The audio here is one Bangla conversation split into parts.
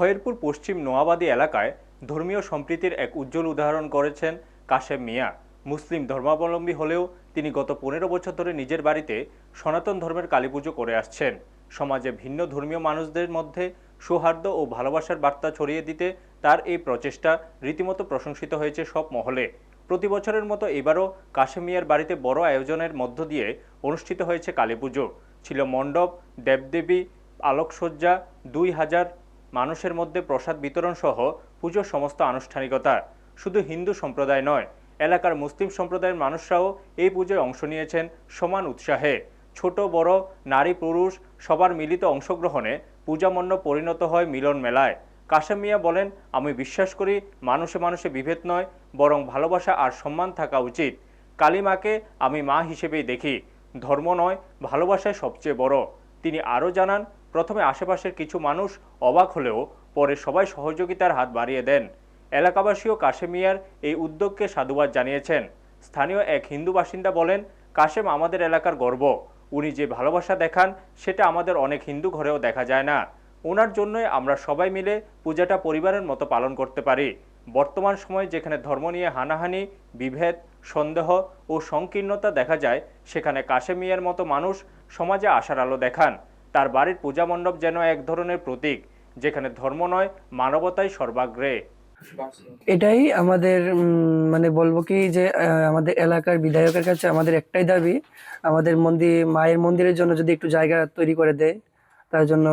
খয়েরপুর পশ্চিম নোয়াবাদী এলাকায় ধর্মীয় সম্প্রীতির এক উজ্জ্বল উদাহরণ করেছেন কাশেম মিয়া। মুসলিম ধর্মাবলম্বী হলেও তিনি গত পনেরো বছর ধরে নিজের বাড়িতে সনাতন ধর্মের কালীপুজো করে আসছেন। সমাজে ভিন্ন ধর্মীয় মানুষদের মধ্যে সৌহার্দ্য ও ভালোবাসার বার্তা ছড়িয়ে দিতে তার এই প্রচেষ্টা রীতিমতো প্রশংসিত হয়েছে সব মহলে। প্রতি বছরের মতো এবারও কাশেম মিয়ার বাড়িতে বড় আয়োজনের মধ্য দিয়ে অনুষ্ঠিত হয়েছে কালীপুজো ছিল মণ্ডপ, দেবদেবী, আলোকসজ্জা, দুই হাজার মানুষের মধ্যে প্রসাদ বিতরণ সহ পুজোর সমস্ত আনুষ্ঠানিকতা। শুধু হিন্দু সম্প্রদায় নয়, এলাকার মুসলিম সম্প্রদায়ের মানুষরাও এই পুজোয় অংশ নিয়েছেন সমান উৎসাহে। ছোট, বড়, নারী, পুরুষ সবার মিলিত অংশগ্রহণে পূজা পূজামণ্ড পরিণত হয় মিলন মেলায়। কাশেম মিয়া বলেন, আমি বিশ্বাস করি মানুষে মানুষে বিভেদ নয়, বরং ভালোবাসা আর সম্মান থাকা উচিত। কালিমাকে আমি মা হিসেবেই দেখি। ধর্ম নয় ভালোবাসায় সবচেয়ে বড়। তিনি আরও জানান প্রথমে আশেপাশের কিছু মানুষ অবাক হলেও পরে সবাই সহযোগিতার হাত বাড়িয়ে দেন। এলাকাবাসীও কাশেম মিয়ার এই উদ্যোগকে সাধুবাদ জানিয়েছেন। স্থানীয় এক হিন্দু বাসিন্দা বলেন, কাশেম আমাদের এলাকার গর্ব। উনি যে ভালোবাসা দেখান, সেটা আমাদের অনেক হিন্দু ঘরেও দেখা যায় না। ওনার জন্যই আমরা সবাই মিলে পূজাটা পরিবারের মতো পালন করতে পারি। বর্তমান সময়ে যেখানে ধর্ম নিয়ে হানাহানি, বিভেদ, সন্দেহ ও সংকীর্ণতা দেখা যায়, সেখানে কাশেমিয়ার মতো মানুষ সমাজে আশার আলো দেখান। তার বাড়ির পূজা মণ্ডপ যেন এক ধরনের প্রতীক যেখানে ধর্ম নয় মানবতাই সর্বাগ্রে। এটাই আমাদের মানে বলব কি যে আমাদের এলাকার বিধায়কের কাছে আমাদের একটাই দাবি। আমাদের মন্দির মায়ের মন্দিরের জন্য যদি একটু জায়গা তৈরি করে দেয় তার জন্য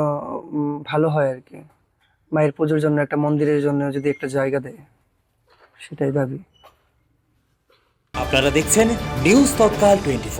ভালো হয় আর কি। মায়ের পুজোর জন্য একটা মন্দিরের জন্য যদি একটা জায়গা দেয় সেটাই দাবি। আপনারা দেখছেন নিউজ তৎকাল টোয়েন্টি